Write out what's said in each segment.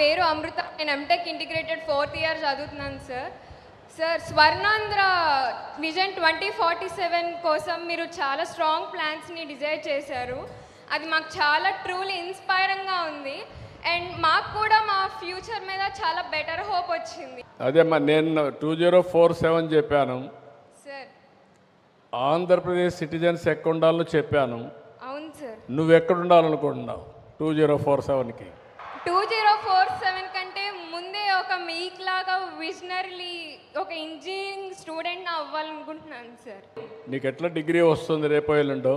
పేరు అమృత. నేను M Tech integrated fourth year చదువుతున్నాను sir sir Swarnandhra vision twenty forty seven కోసం మీరు చాలా స్ట్రాంగ్ ప్లాన్స్ని డిజైన్ చేశారు. అది మాకు చాలా ట్రూలీ ఇన్స్పైరింగ్గా ఉంది. అండ్ మాకు కూడా మా ఫ్యూచర్ మీద చాలా బెటర్ హోప్ వచ్చింది. అదేమ్మా నేను టూ జీరో ఫోర్ సెవెన్ చెప్పాను. సార్ ఆంధ్రప్రదేశ్ సిటిజన్స్ ఎక్కడ ఉండాలో చెప్పాను. అవును సార్ నువ్వు ఎక్కడ ఉండాలనుకుంటున్నావు? టూ జీరో ఫోర్ సెవెన్కి టూ జీరో ఫోర్ సెవెన్ కంటే ముందే ఒక మీక్ లాగా విజనరీ ఒక ఇంజనీరింగ్ స్టూడెంట్ అవ్వాలనుకుంటున్నాను సార్. నీకు ఎట్లా డిగ్రీ వస్తుంది రేపు ఎల్లుండో?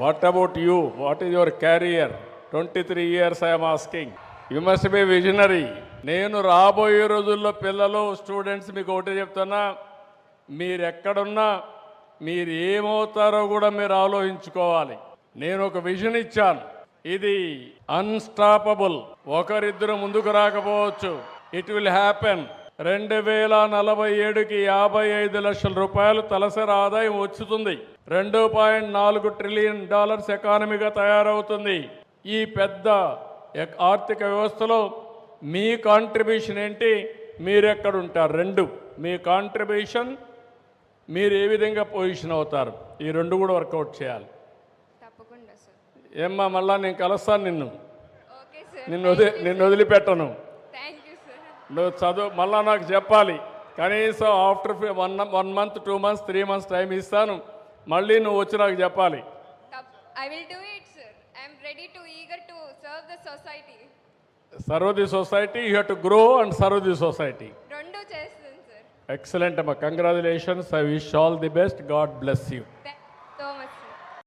What about you what is your career twenty three years I'm asking you must be visionary నేను రాబోయే రోజుల్లో పిల్లలు స్టూడెంట్స్ మీకు ఒకటే చెప్తున్నా. మీరు ఎక్కడున్నా మీరు ఏమవుతారో కూడా మీరు ఆలోచించుకోవాలి. నేను ఒక విజన్ ఇచ్చాను. ఇది అన్స్టాపబుల్ ఒకరిద్దరు ముందుకు రాకపోవచ్చు. ఇట్ విల్ హ్యాపెన్ రెండు వేల నలభై ఏడుకి యాభై ఐదు లక్షల రూపాయలు తలసరి ఆదాయం వచ్చుతుంది. రెండు పాయింట్ నాలుగు ట్రిలియన్ డాలర్స్ ఎకానమీగా తయారవుతుంది. ఈ పెద్ద ఆర్థిక వ్యవస్థలో మీ కాంట్రిబ్యూషన్ ఏంటి? మీరు ఎక్కడుంటారు రెండు. మీ కాంట్రిబ్యూషన్ మీరు ఏ విధంగా పొజిషన్ అవుతారు? ఈ రెండు కూడా వర్కౌట్ చేయాలి. ఏమ్మా మళ్ళా నేను కలుస్తాను నిన్ను. నిన్ను వదిలి నిన్ను వదిలిపెట్టను. నువ్వు చదువు మళ్ళా నాకు చెప్పాలి. కనీసం after one one month two months three months time ఇస్తాను. మళ్ళీ నువ్వు వచ్చి నాకు చెప్పాలి. I will do it sir I'm ready to eager to serve the society you have to grow and serve the society excellent అమ్మా. Congratulations I wish all the best God bless you